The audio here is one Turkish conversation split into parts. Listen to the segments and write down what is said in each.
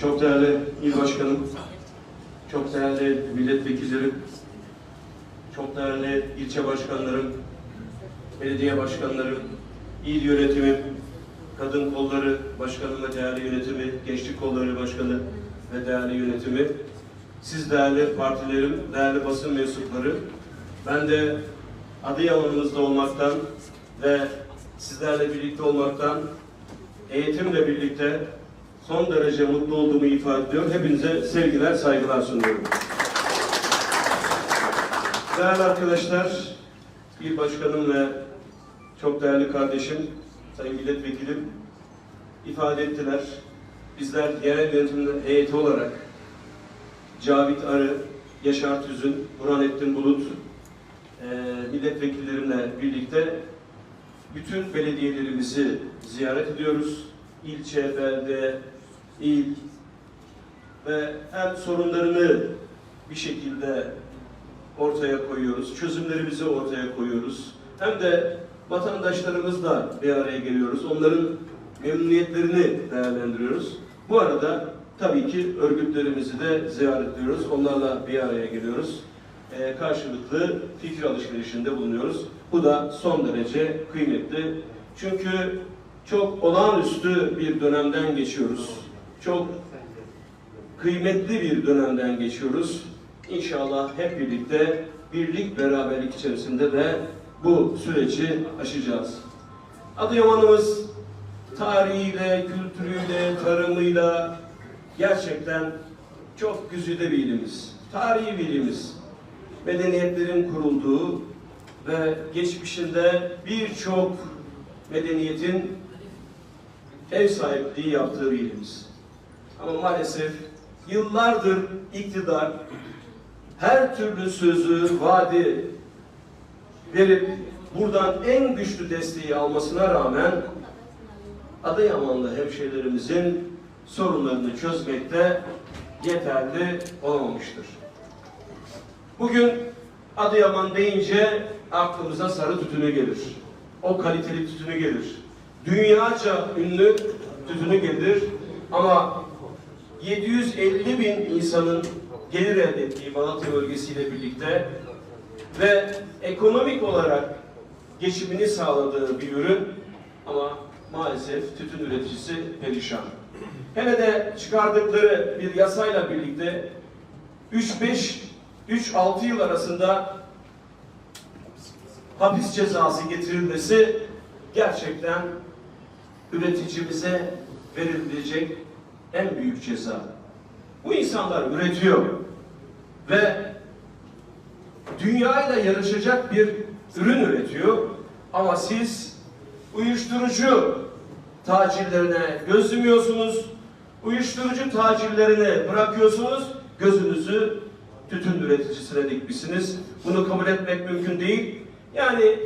Çok değerli il başkanım, çok değerli milletvekillerim, çok değerli ilçe başkanlarım, belediye başkanlarım, il yönetimim, kadın kolları başkanım ve değerli yönetimi, gençlik kolları başkanı ve değerli yönetimi, siz değerli partilerim, değerli basın mensupları, ben de Adıyaman'ımızda olmaktan ve sizlerle birlikte olmaktan, eğitimle birlikte son derece mutlu olduğumu ifade ediyor. Hepinize sevgiler, saygılar sunuyorum. Değerli arkadaşlar, bir başkanım ve çok değerli kardeşim, sayın milletvekilim ifade ettiler. Bizler genel yönetim heyeti olarak Cavit Arı, Yaşar Tüzün, Burhanettin Bulut, e, milletvekillerimle birlikte bütün belediyelerimizi ziyaret ediyoruz. İlçe, belde, il ve hem sorunlarını bir şekilde ortaya koyuyoruz, çözümlerimizi ortaya koyuyoruz. Hem de vatandaşlarımızla bir araya geliyoruz. Onların memnuniyetlerini değerlendiriyoruz. Bu arada tabii ki örgütlerimizi de ziyaret ediyoruz. Onlarla bir araya geliyoruz. Ee, karşılıklı fikir alışverişinde bulunuyoruz. Bu da son derece kıymetli. Çünkü çok olağanüstü bir dönemden geçiyoruz. Çok kıymetli bir dönemden geçiyoruz. İnşallah hep birlikte birlik beraberlik içerisinde de bu süreci aşacağız. Adıyaman'ımız tarihiyle, kültürüyle, tarımıyla gerçekten çok güzide bir ilimiz. Tarihi bir ilimiz. Medeniyetlerin kurulduğu ve geçmişinde birçok medeniyetin ev sahipliği yaptığı bir ilimiz. Ama maalesef yıllardır iktidar her türlü sözü, vaadi verip buradan en güçlü desteği almasına rağmen Adıyamanlı hemşehrilerimizin sorunlarını çözmekte yeterli olamamıştır. Bugün Adıyaman deyince aklımıza sarı tütünü gelir. O kaliteli tütünü gelir. Dünyaca ünlü tütünü gelir ama 750 bin insanın gelir elde ettiği Malatya bölgesiyle birlikte ve ekonomik olarak geçimini sağladığı bir ürün ama maalesef tütün üreticisi perişan. Hele de çıkardıkları bir yasayla birlikte 3-5 3-6 yıl arasında hapis cezası getirilmesi gerçekten üreticimize verilecek en büyük ceza. Bu insanlar üretiyor ve dünyayla yarışacak bir ürün üretiyor ama siz uyuşturucu tacirlerine göz yumuyorsunuz, uyuşturucu tacirlerine bırakıyorsunuz, gözünüzü tütün üreticisine dikmişsiniz. Bunu kabul etmek mümkün değil. Yani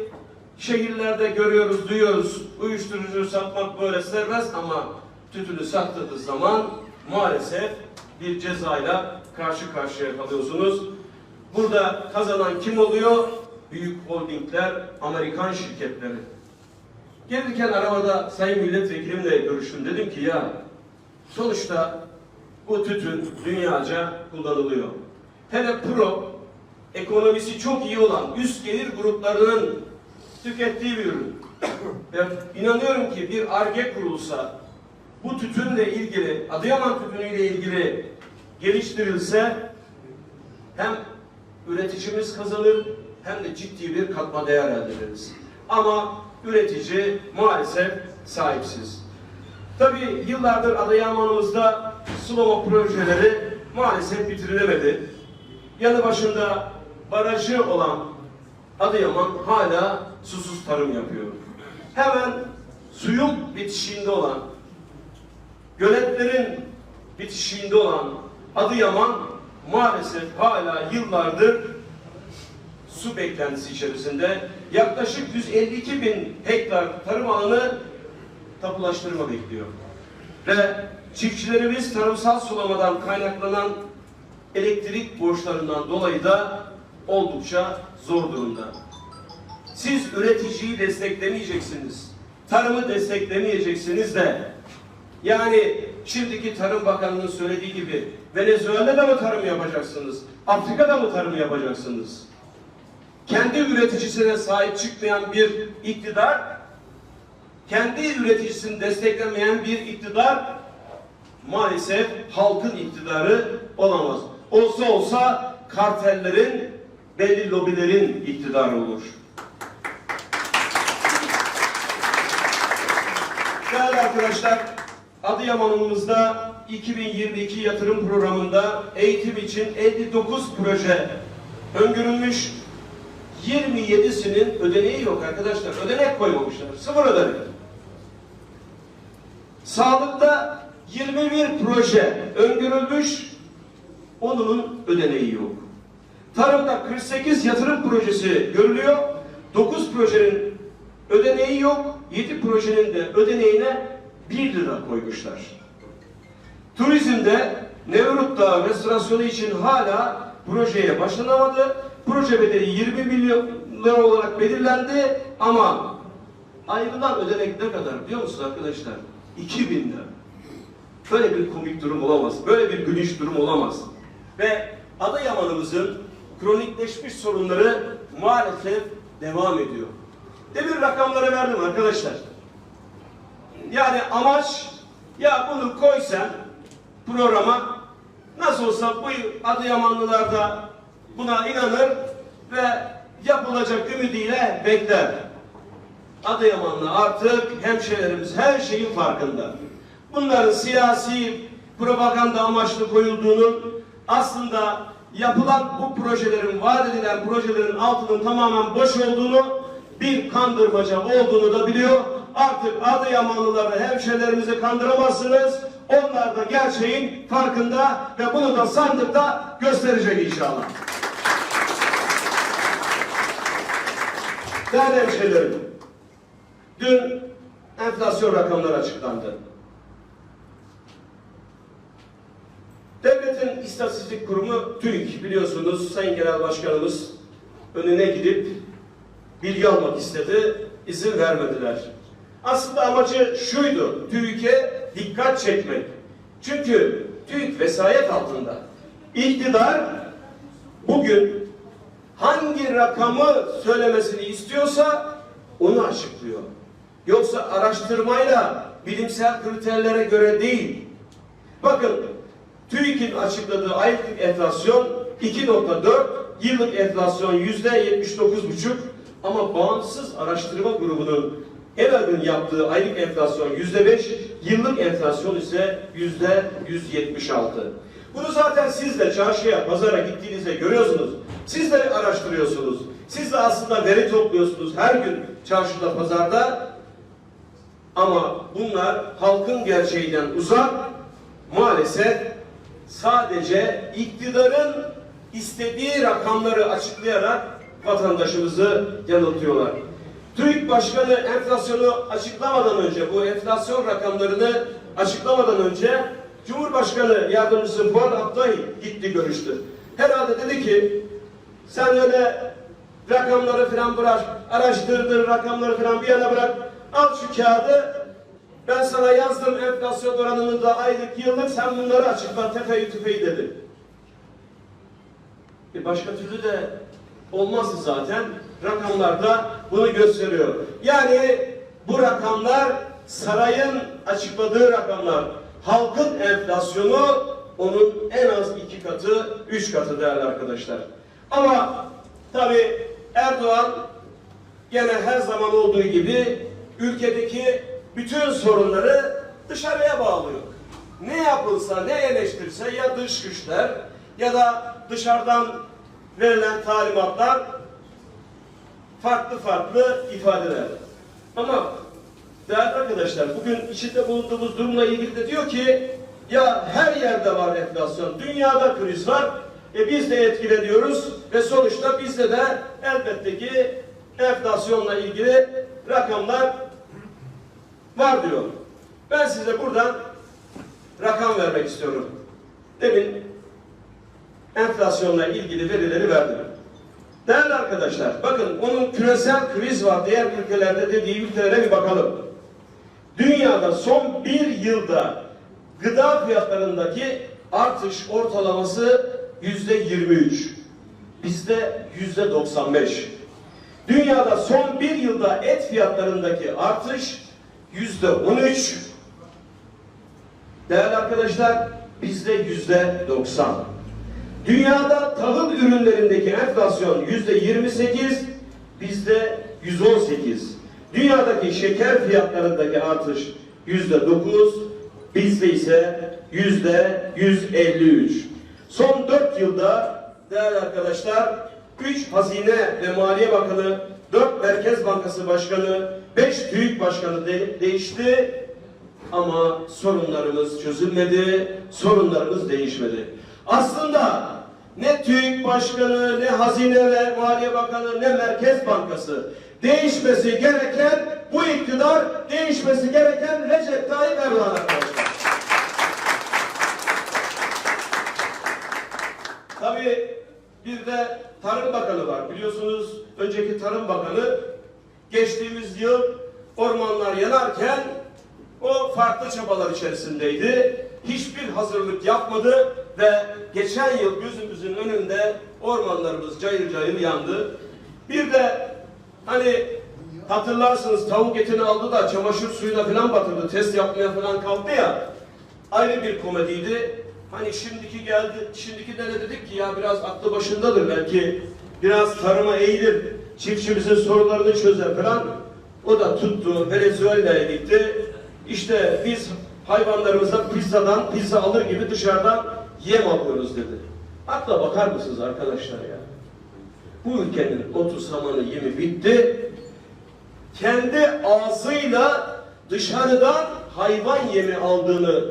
şehirlerde görüyoruz, duyuyoruz, uyuşturucu satmak böyle serbest ama tütünü sattığınız zaman maalesef bir cezayla karşı karşıya kalıyorsunuz. Burada kazanan kim oluyor? Büyük holdingler, Amerikan şirketleri. Gelirken arabada sayın milletvekilimle görüştüm. Dedim ki ya sonuçta bu tütün dünyaca kullanılıyor. Hele pro ekonomisi çok iyi olan üst gelir gruplarının tükettiği bir ürün. Ve inanıyorum ki bir arge kurulsa bu tütünle ilgili, Adıyaman tütünüyle ilgili geliştirilse hem üreticimiz kazanır hem de ciddi bir katma değer elde ederiz. Ama üretici maalesef sahipsiz. Tabii yıllardır Adıyaman'ımızda sulama projeleri maalesef bitirilemedi. Yanı başında barajı olan Adıyaman hala susuz tarım yapıyor. Hemen suyun bitişiğinde olan, göletlerin bitişiğinde olan Adıyaman maalesef hala yıllardır su beklentisi içerisinde yaklaşık 152 bin hektar tarım alanı tapulaştırma bekliyor. Ve çiftçilerimiz tarımsal sulamadan kaynaklanan elektrik borçlarından dolayı da oldukça zor durumda. Siz üreticiyi desteklemeyeceksiniz. Tarımı desteklemeyeceksiniz de yani şimdiki Tarım Bakanı'nın söylediği gibi Venezuela'da mı tarım yapacaksınız? Afrika'da mı tarım yapacaksınız? Kendi üreticisine sahip çıkmayan bir iktidar, kendi üreticisini desteklemeyen bir iktidar maalesef halkın iktidarı olamaz. Olsa olsa kartellerin, belli lobilerin iktidarı olur. Değerli arkadaşlar, Adıyaman'ımızda 2022 yatırım programında eğitim için 59 proje öngörülmüş. 27'sinin ödeneği yok arkadaşlar. Ödenek koymamışlar. Sıfır ödenek. Sağlıkta 21 proje öngörülmüş. Onun ödeneği yok. Tarımda 48 yatırım projesi görülüyor. 9 projenin ödeneği yok. 7 projenin de ödeneğine 1 lira koymuşlar. Turizmde Nevrut Dağı restorasyonu için hala projeye başlanamadı. Proje bedeli 20 milyon lira olarak belirlendi ama ayrılan ödenek ne kadar biliyor musunuz arkadaşlar? 2000 lira. Böyle bir komik durum olamaz. Böyle bir gülüş durum olamaz. Ve Adıyaman'ımızın kronikleşmiş sorunları maalesef devam ediyor. Demir rakamları verdim arkadaşlar. Yani amaç ya bunu koy sen programa nasıl olsa bu Adıyamanlılar da buna inanır ve yapılacak ümidiyle bekler. Adıyamanlı artık hemşehrilerimiz her şeyin farkında. Bunların siyasi propaganda amaçlı koyulduğunun aslında yapılan bu projelerin, vaat edilen projelerin altının tamamen boş olduğunu, bir kandırmaca olduğunu da biliyor. Artık Adıyamanlıları, hemşehrilerimizi kandıramazsınız. Onlar da gerçeğin farkında ve bunu da sandıkta gösterecek inşallah. Değerli hemşehrilerim, dün enflasyon rakamları açıklandı. Devletin İstatistik Kurumu TÜİK biliyorsunuz Sayın Genel Başkanımız önüne gidip bilgi almak istedi, izin vermediler. Aslında amacı şuydu, TÜİK'e dikkat çekmek. Çünkü TÜİK vesayet altında. İktidar bugün hangi rakamı söylemesini istiyorsa onu açıklıyor. Yoksa araştırmayla bilimsel kriterlere göre değil. Bakın TÜİK'in açıkladığı aylık enflasyon 2.4, yıllık enflasyon yüzde 79.5 ama bağımsız araştırma grubunun EVAG'ın yaptığı aylık enflasyon yüzde 5, yıllık enflasyon ise yüzde 176. Bunu zaten siz de çarşıya, pazara gittiğinizde görüyorsunuz. Siz de araştırıyorsunuz. Siz de aslında veri topluyorsunuz her gün çarşıda, pazarda. Ama bunlar halkın gerçeğinden uzak, maalesef sadece iktidarın istediği rakamları açıklayarak vatandaşımızı yanıltıyorlar. TÜİK Başkanı enflasyonu açıklamadan önce, bu enflasyon rakamlarını açıklamadan önce Cumhurbaşkanı Yardımcısı Fuat Aktay gitti görüştü. Herhalde dedi ki sen öyle rakamları falan bırak, araştırdır rakamları falan bir yana bırak. Al şu kağıdı, ben sana yazdım enflasyon oranını da aylık yıllık sen bunları açıkla tefeyi tüfeyi dedi. E başka türlü de olmazdı zaten. Rakamlar da bunu gösteriyor. Yani bu rakamlar sarayın açıkladığı rakamlar. Halkın enflasyonu onun en az iki katı, üç katı değerli arkadaşlar. Ama tabi Erdoğan gene her zaman olduğu gibi ülkedeki bütün sorunları dışarıya bağlıyor. Ne yapılsa, ne eleştirse ya dış güçler ya da dışarıdan verilen talimatlar farklı farklı ifadeler. Ama değerli arkadaşlar bugün içinde bulunduğumuz durumla ilgili de diyor ki ya her yerde var enflasyon, dünyada kriz var. E biz de etkileniyoruz ve sonuçta bizde de elbette ki enflasyonla ilgili rakamlar var diyor. Ben size buradan rakam vermek istiyorum. Demin enflasyonla ilgili verileri verdim. Değerli arkadaşlar, bakın onun küresel kriz var diğer ülkelerde dediği ülkelere bir bakalım. Dünyada son bir yılda Gıda fiyatlarındaki artış ortalaması yüzde 23. Bizde yüzde 95. Dünyada son bir yılda et fiyatlarındaki artış yüzde 13. Değerli arkadaşlar bizde yüzde 90. Dünyada tahıl ürünlerindeki enflasyon yüzde 28, bizde 118. Dünyadaki şeker fiyatlarındaki artış yüzde 9, bizde ise yüzde 153. Son 4 yılda değerli arkadaşlar 3 Hazine ve Maliye Bakanı, 4 Merkez Bankası Başkanı, 5 TÜİK Başkanı de- değişti ama sorunlarımız çözülmedi, sorunlarımız değişmedi. Aslında ne TÜİK Başkanı, ne Hazine ve Maliye Bakanı, ne Merkez Bankası değişmesi gereken bu iktidar, değişmesi gereken Recep Tayyip Erdoğan arkadaşlar. Tabii bir de Tarım Bakanı var. Biliyorsunuz önceki Tarım Bakanı geçtiğimiz yıl ormanlar yanarken o farklı çabalar içerisindeydi. Hiçbir hazırlık yapmadı ve geçen yıl gözümüzün önünde ormanlarımız cayır cayır yandı. Bir de hani hatırlarsınız tavuk etini aldı da çamaşır suyuna falan batırdı. Test yapmaya falan kalktı ya. Ayrı bir komediydi. Hani şimdiki geldi, şimdiki de ne dedik ki ya biraz aklı başındadır belki biraz tarıma eğilir, çiftçimizin sorularını çözer falan. O da tuttu, Venezuela'ya gitti. İşte biz hayvanlarımıza pizzadan, pizza alır gibi dışarıdan yem alıyoruz dedi. Akla bakar mısınız arkadaşlar ya? Bu ülkenin otu, samanı, yemi bitti. Kendi ağzıyla dışarıdan hayvan yemi aldığını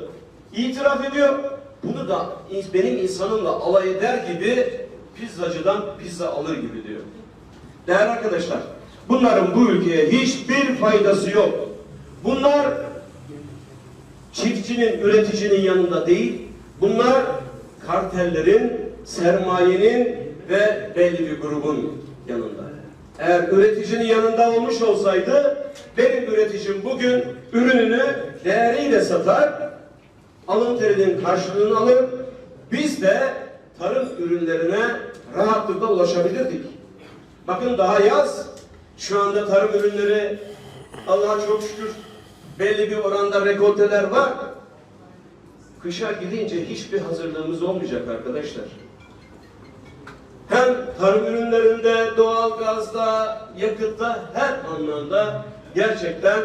itiraf ediyor. Bunu da benim insanımla alay eder gibi pizzacıdan pizza alır gibi diyor. Değerli arkadaşlar, bunların bu ülkeye hiçbir faydası yok. Bunlar çiftçinin, üreticinin yanında değil, bunlar kartellerin, sermayenin ve belli bir grubun yanında. Eğer üreticinin yanında olmuş olsaydı, benim üreticim bugün ürününü değeriyle satar, alın terinin karşılığını alır, biz de tarım ürünlerine rahatlıkla ulaşabilirdik. Bakın daha yaz, şu anda tarım ürünleri Allah'a çok şükür belli bir oranda rekolteler var. Kışa gidince hiçbir hazırlığımız olmayacak arkadaşlar. Hem tarım ürünlerinde, doğalgazda, yakıtta her anlamda gerçekten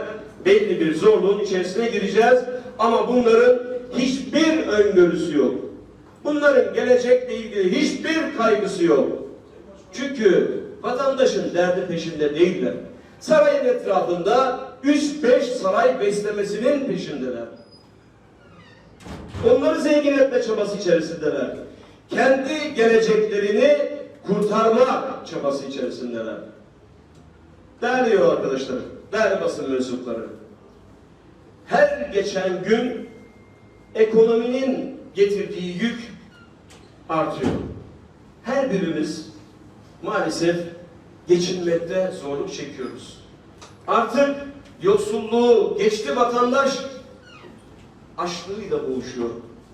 belli bir zorluğun içerisine gireceğiz. Ama bunların hiçbir öngörüsü yok. Bunların gelecekle ilgili hiçbir kaygısı yok. Çünkü vatandaşın derdi peşinde değiller. Sarayın etrafında 3-5 saray beslemesinin peşindeler. Onları zengin etme çabası içerisindeler. Kendi geleceklerini kurtarma çabası içerisindeler. Değerli yol arkadaşlar, değerli basın mensupları. Her geçen gün ekonominin getirdiği yük artıyor. Her birimiz maalesef geçinmekte zorluk çekiyoruz. Artık yoksulluğu geçti vatandaş açlığıyla boğuşuyor.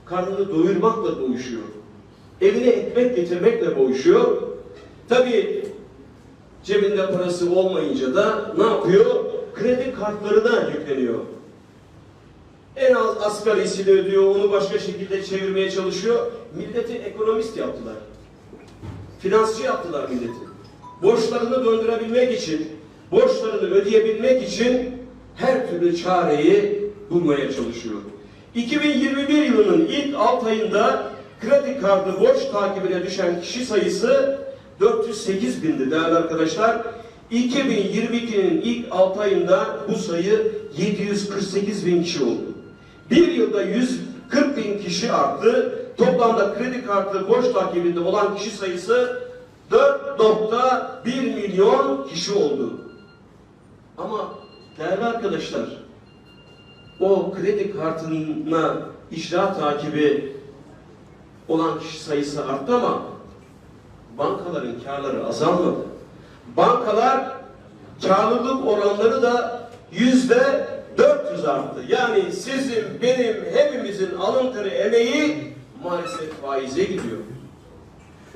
Karnını doyurmakla boğuşuyor. Evine ekmek getirmekle boğuşuyor. Tabii cebinde parası olmayınca da ne yapıyor? Kredi kartlarına yükleniyor. En az asgarisini ödüyor, onu başka şekilde çevirmeye çalışıyor. Milleti ekonomist yaptılar. Finansçı yaptılar milleti. Borçlarını döndürebilmek için, borçlarını ödeyebilmek için her türlü çareyi bulmaya çalışıyor. 2021 yılının ilk 6 ayında kredi kartı borç takibine düşen kişi sayısı 408 bindi değerli arkadaşlar. 2022'nin ilk 6 ayında bu sayı 748 bin kişi oldu. Bir yılda 140 bin kişi arttı. Toplamda kredi kartı borç takibinde olan kişi sayısı 4.1 milyon kişi oldu. Ama değerli arkadaşlar, o kredi kartına icra takibi olan kişi sayısı arttı ama bankaların karları azalmadı. Bankalar karlılık oranları da yüzde 400 faturası da arttı. Yani sizin, benim, hepimizin alın teri emeği maalesef faize gidiyor.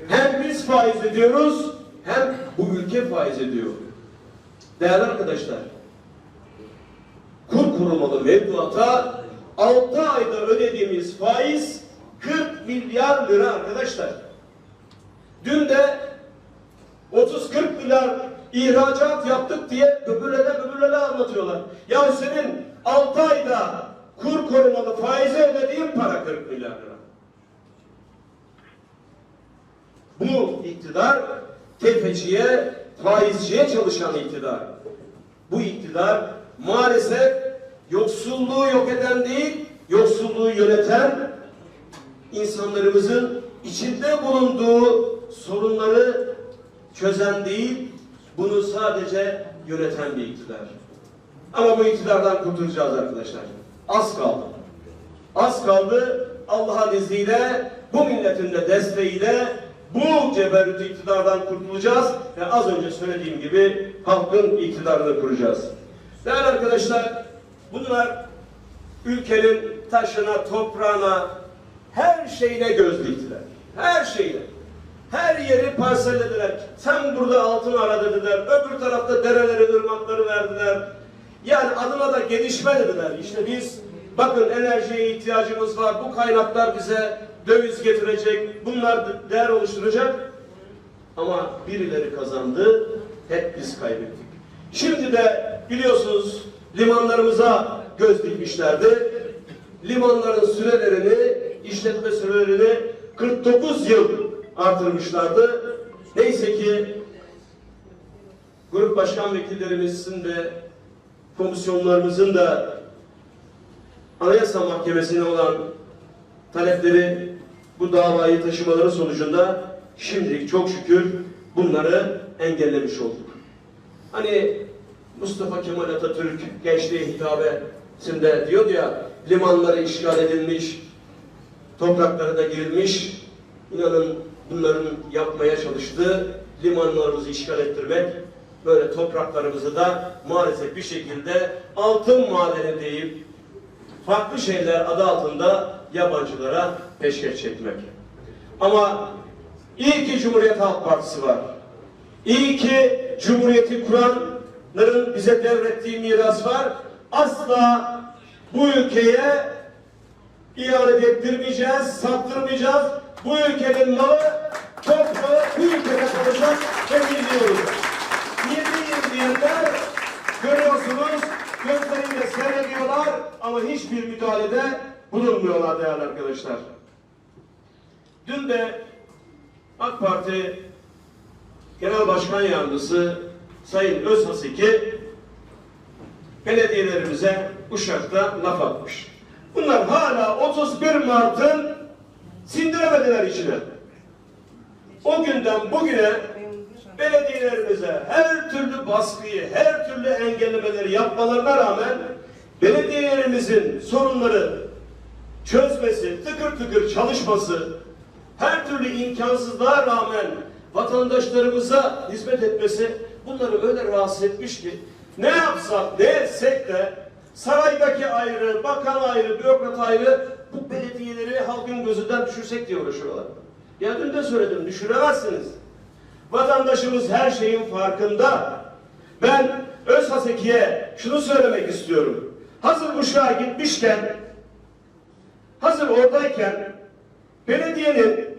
Hem biz faiz ediyoruz, hem bu ülke faiz ediyor. Değerli arkadaşlar, kur korumalı mevduata 6 ayda ödediğimiz faiz 40 milyar lira arkadaşlar. Dün de 30-40 milyar ihracat yaptık diye böbürlele böbürlele anlatıyorlar. Ya senin 6 ayda kur korumalı faize ödediğin para 40 milyar lira. Bu iktidar tefeciye, faizciye çalışan iktidar. Bu iktidar maalesef yoksulluğu yok eden değil, yoksulluğu yöneten insanlarımızın içinde bulunduğu sorunları çözen değil, bunu sadece yöneten bir iktidar. Ama bu iktidardan kurtulacağız arkadaşlar. Az kaldı. Az kaldı Allah'ın izniyle, bu milletin de desteğiyle bu ceberrüt iktidardan kurtulacağız ve az önce söylediğim gibi halkın iktidarını kuracağız. Değerli arkadaşlar, bunlar ülkenin taşına, toprağına, her şeyine göz diktiler. Her şeyine. Her yeri parsellediler. Sen burada altın ara dediler. Öbür tarafta dereleri, ırmakları verdiler. Yani adına da gelişme dediler. İşte biz bakın enerjiye ihtiyacımız var. Bu kaynaklar bize döviz getirecek. Bunlar değer oluşturacak. Ama birileri kazandı. Hep biz kaybettik. Şimdi de biliyorsunuz limanlarımıza göz dikmişlerdi. Limanların sürelerini, işletme sürelerini 49 yıl artırmışlardı. Neyse ki grup başkan vekillerimizin de komisyonlarımızın da Anayasa Mahkemesi'ne olan talepleri bu davayı taşımaları sonucunda şimdilik çok şükür bunları engellemiş olduk. Hani Mustafa Kemal Atatürk gençliğe hitabesinde diyordu ya limanları işgal edilmiş, topraklara da girilmiş. İnanın bunların yapmaya çalıştığı limanlarımızı işgal ettirmek, böyle topraklarımızı da maalesef bir şekilde altın madeni deyip farklı şeyler adı altında yabancılara peşkeş çekmek. Ama iyi ki Cumhuriyet Halk Partisi var. İyi ki Cumhuriyeti kuranların bize devrettiği miras var. Asla bu ülkeye ihanet ettirmeyeceğiz, sattırmayacağız. Bu ülkenin malı, toprağı bu ülkede kalacak ve biliyoruz. Yıl diyenler görüyorsunuz gözleriyle seyrediyorlar ama hiçbir müdahalede bulunmuyorlar değerli arkadaşlar. Dün de AK Parti Genel Başkan Yardımcısı Sayın Özhaseki belediyelerimize Uşak'ta laf atmış. Bunlar hala 31 Mart'ın sindiremediler içine. O günden bugüne belediyelerimize her türlü baskıyı, her türlü engellemeleri yapmalarına rağmen belediyelerimizin sorunları çözmesi, tıkır tıkır çalışması, her türlü imkansızlığa rağmen vatandaşlarımıza hizmet etmesi bunları öyle rahatsız etmiş ki ne yapsak ne etsek de saraydaki ayrı, bakan ayrı, bürokrat ayrı bu belediyeleri halkın gözünden düşürsek diye uğraşıyorlar. Ya dün de söyledim düşüremezsiniz. Vatandaşımız her şeyin farkında. Ben Özhaseki'ye şunu söylemek istiyorum. Hazır Uşak'a gitmişken, hazır oradayken belediyenin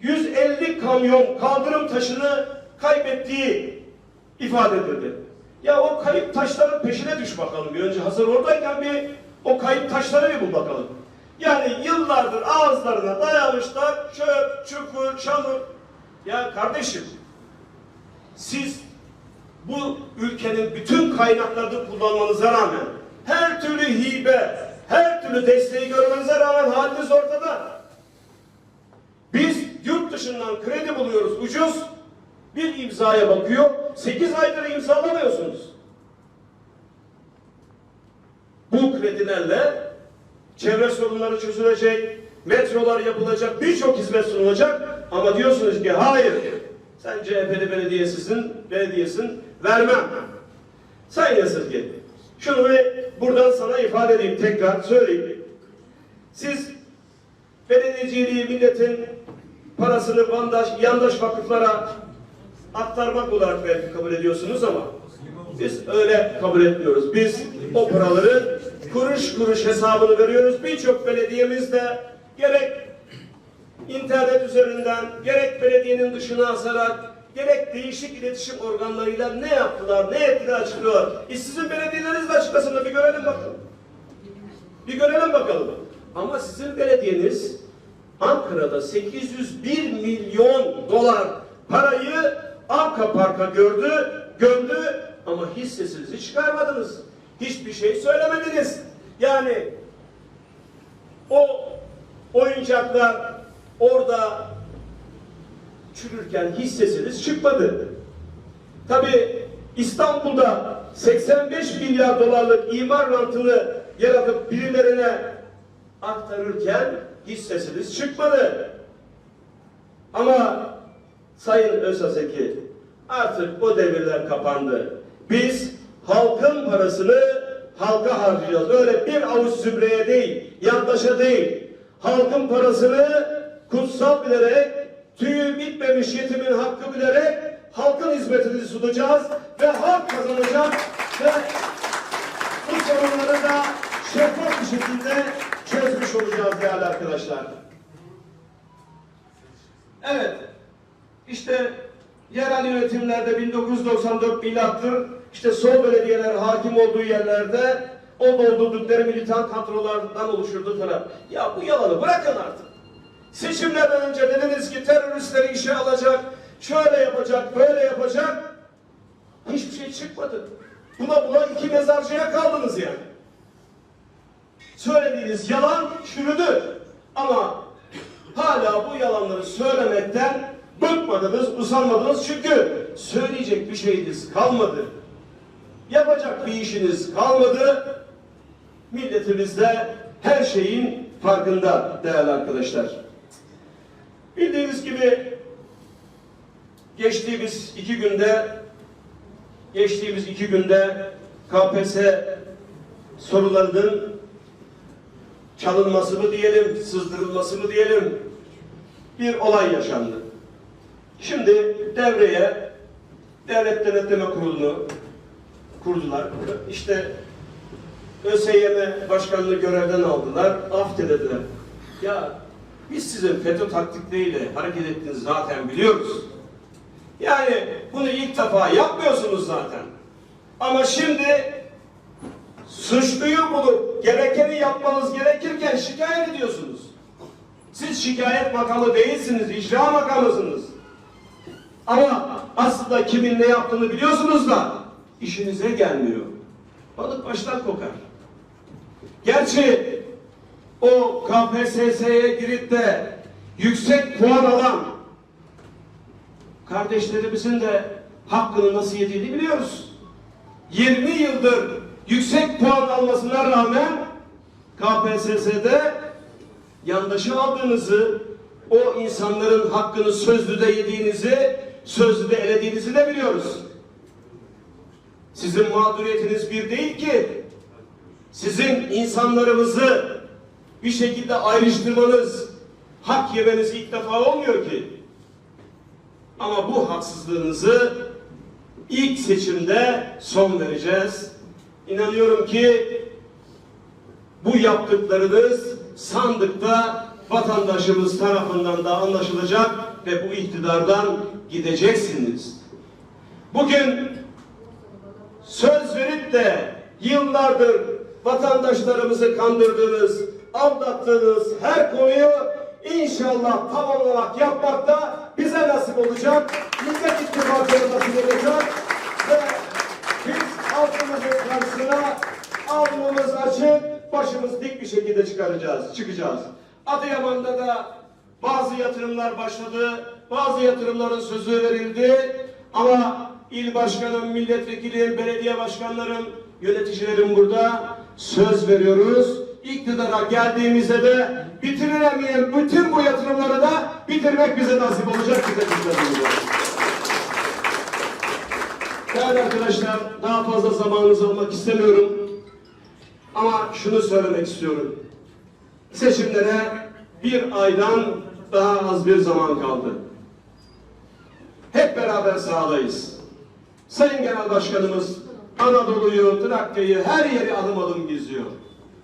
150 kamyon kaldırım taşını kaybettiği ifade edildi. Ya o kayıp taşların peşine düş bakalım bir önce hazır oradayken bir o kayıp taşları bir bul bakalım. Yani yıllardır ağızlarına dayamışlar çöp, çukur, çamur. Ya kardeşim siz bu ülkenin bütün kaynaklarını kullanmanıza rağmen her türlü hibe, her türlü desteği görmenize rağmen haliniz ortada. Biz yurt dışından kredi buluyoruz ucuz. Bir imzaya bakıyor. 8 aydır imzalamıyorsunuz. Bu kredilerle çevre sorunları çözülecek, metrolar yapılacak, birçok hizmet sunulacak. Ama diyorsunuz ki hayır, sen CHP'li belediyesisin, belediyesin, vermem. Sayın Esirgi, Şunu bir buradan sana ifade edeyim tekrar söyleyeyim. Siz belediyeciliği milletin parasını vandaş, yandaş vakıflara aktarmak olarak belki kabul ediyorsunuz ama biz öyle kabul etmiyoruz. Biz o paraları kuruş kuruş hesabını veriyoruz. Birçok belediyemiz de gerek internet üzerinden gerek belediyenin dışına asarak gerek değişik iletişim organlarıyla ne yaptılar, ne ettiler açıklıyor. E sizin belediyeleriniz de açıklasın da bir görelim bakalım. Bir görelim bakalım. Ama sizin belediyeniz Ankara'da 801 milyon dolar parayı arka parka gördü, gömdü ama hissesinizi çıkarmadınız. Hiçbir şey söylemediniz. Yani o oyuncaklar orada çürürken hissesiniz çıkmadı. Tabi İstanbul'da 85 milyar dolarlık imar rantını yaratıp birilerine aktarırken hissesiniz çıkmadı. Ama Sayın Özaseki artık o devirler kapandı. Biz halkın parasını halka harcayacağız. Öyle bir avuç zübreye değil, yandaşa değil. Halkın parasını kutsal bilerek, tüyü bitmemiş yetimin hakkı bilerek halkın hizmetini sunacağız ve halk kazanacak ve bu sorunları da şeffaf bir şekilde çözmüş olacağız değerli arkadaşlar. Evet, işte yerel yönetimlerde 1994 milattır, işte sol belediyeler hakim olduğu yerlerde o doldurdukları militan kadrolardan oluşurdu taraf. Ya bu yalanı bırakın artık. Seçimlerden önce dediniz ki teröristleri işe alacak, şöyle yapacak, böyle yapacak. Hiçbir şey çıkmadı. Buna buna iki mezarcıya kaldınız yani. Söylediğiniz yalan çürüdü. Ama hala bu yalanları söylemekten bıkmadınız, usanmadınız çünkü söyleyecek bir şeyiniz kalmadı. Yapacak bir işiniz kalmadı. Milletimiz de her şeyin farkında değerli arkadaşlar. Bildiğiniz gibi geçtiğimiz iki günde geçtiğimiz iki günde KPSS sorularının çalınması mı diyelim, sızdırılması mı diyelim bir olay yaşandı. Şimdi devreye Devlet Denetleme Kurulu'nu kurdular. İşte ÖSYM Başkanlığı görevden aldılar, af dilediler. Ya biz sizin FETÖ taktikleriyle hareket ettiğinizi zaten biliyoruz. Yani bunu ilk defa yapmıyorsunuz zaten. Ama şimdi suçluyu bulup gerekeni yapmanız gerekirken şikayet ediyorsunuz. Siz şikayet makamı değilsiniz, icra makamısınız. Ama aslında kimin ne yaptığını biliyorsunuz da işinize gelmiyor. Balık baştan kokar. Gerçi o KPSS'ye girip de yüksek puan alan kardeşlerimizin de hakkını nasıl yediğini biliyoruz. 20 yıldır yüksek puan almasına rağmen KPSS'de yandaşı aldığınızı, o insanların hakkını sözlüde yediğinizi, sözlüde elediğinizi de biliyoruz. Sizin mağduriyetiniz bir değil ki. Sizin insanlarımızı bir şekilde ayrıştırmanız, hak yemeniz ilk defa olmuyor ki. Ama bu haksızlığınızı ilk seçimde son vereceğiz. İnanıyorum ki bu yaptıklarınız sandıkta vatandaşımız tarafından da anlaşılacak ve bu iktidardan gideceksiniz. Bugün söz verip de yıllardır vatandaşlarımızı kandırdığınız, aldattığınız her konuyu inşallah tamamlamak yapmak da bize nasip olacak. Millet İttifakı'na nasip olacak. Ve biz halkımızın karşısına alnımız açık, başımız dik bir şekilde çıkaracağız, çıkacağız. Adıyaman'da da bazı yatırımlar başladı, bazı yatırımların sözü verildi ama il başkanım, milletvekilim, belediye başkanlarım, yöneticilerim burada söz veriyoruz. İktidara geldiğimizde de bitirilemeyen bütün bu yatırımları da bitirmek bize nasip olacak bize bize Değerli arkadaşlar, daha fazla zamanınızı almak istemiyorum. Ama şunu söylemek istiyorum. Seçimlere bir aydan daha az bir zaman kaldı. Hep beraber sahadayız. Sayın Genel Başkanımız Anadolu'yu, Trakya'yı her yeri adım adım geziyor.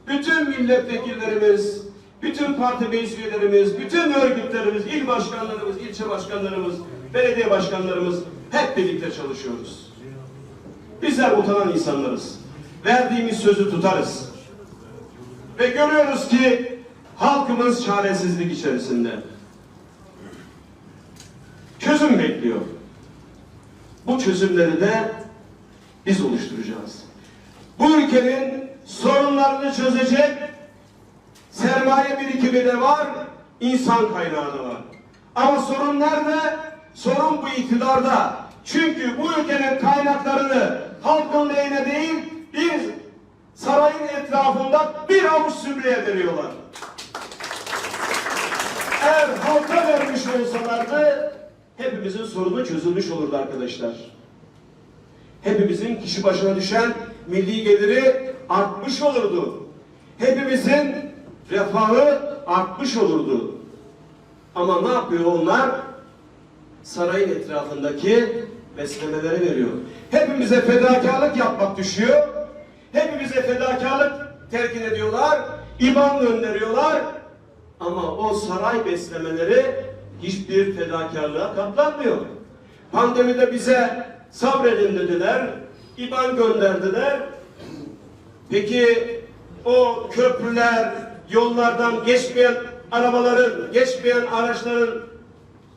Bütün milletvekillerimiz, bütün parti meclis bütün örgütlerimiz, il başkanlarımız, ilçe başkanlarımız, belediye başkanlarımız hep birlikte çalışıyoruz. Bizler utanan insanlarız. Verdiğimiz sözü tutarız. Ve görüyoruz ki halkımız çaresizlik içerisinde. Çözüm bekliyor. Bu çözümleri de biz oluşturacağız. Bu ülkenin sorunlarını çözecek sermaye birikimi de var, insan kaynağı da var. Ama sorun nerede? Sorun bu iktidarda. Çünkü bu ülkenin kaynaklarını halkın lehine değil, bir sarayın etrafında bir avuç sümreye veriyorlar. Eğer halka vermiş olsalardı hepimizin sorunu çözülmüş olurdu arkadaşlar. Hepimizin kişi başına düşen milli geliri artmış olurdu. Hepimizin refahı artmış olurdu. Ama ne yapıyor onlar? Sarayın etrafındaki beslemeleri veriyor. Hepimize fedakarlık yapmak düşüyor. Hepimize fedakarlık telkin ediyorlar. İban gönderiyorlar. Ama o saray beslemeleri hiçbir fedakarlığa katlanmıyor. Pandemide bize sabredin dediler. İban gönderdiler. Peki o köprüler, yollardan geçmeyen arabaların, geçmeyen araçların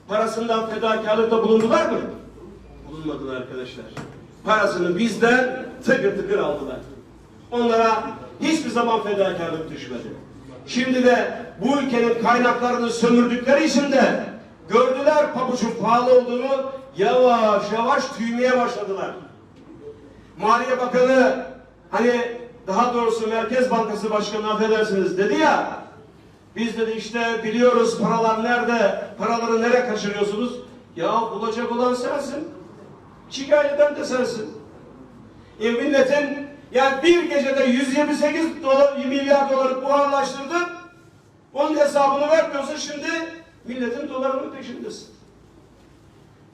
parasından fedakarlıkta bulundular mı? Bulunmadılar arkadaşlar. Parasını bizden tıkır tıkır aldılar. Onlara hiçbir zaman fedakarlık düşmedi. Şimdi de bu ülkenin kaynaklarını sömürdükleri için de gördüler pabucun pahalı olduğunu yavaş yavaş tüymeye başladılar. Maliye Bakanı hani daha doğrusu Merkez Bankası Başkanı affedersiniz dedi ya biz dedi işte biliyoruz paralar nerede, paraları nereye kaçırıyorsunuz? Ya bulacak olan sensin. Şikayet eden de sensin. E milletin yani bir gecede 128 dolar, milyar doları buharlaştırdın. Onun hesabını vermiyorsun şimdi milletin dolarının peşindesin.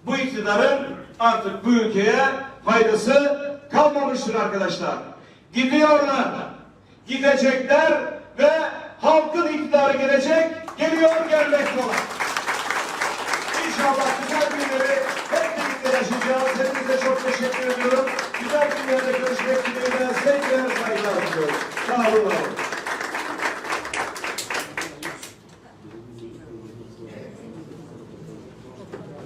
Bu iktidarın artık bu ülkeye faydası kalmamıştır arkadaşlar. Gidiyorlar, gidecekler ve halkın iktidarı gelecek, geliyor gelmekte olan. İnşallah güzel günleri hep birlikte yaşayacağız. Hepinize çok teşekkür ediyorum. Güzel günlerde görüşmek dileğiyle sevgiler saygılar diliyorum. Sağ olun.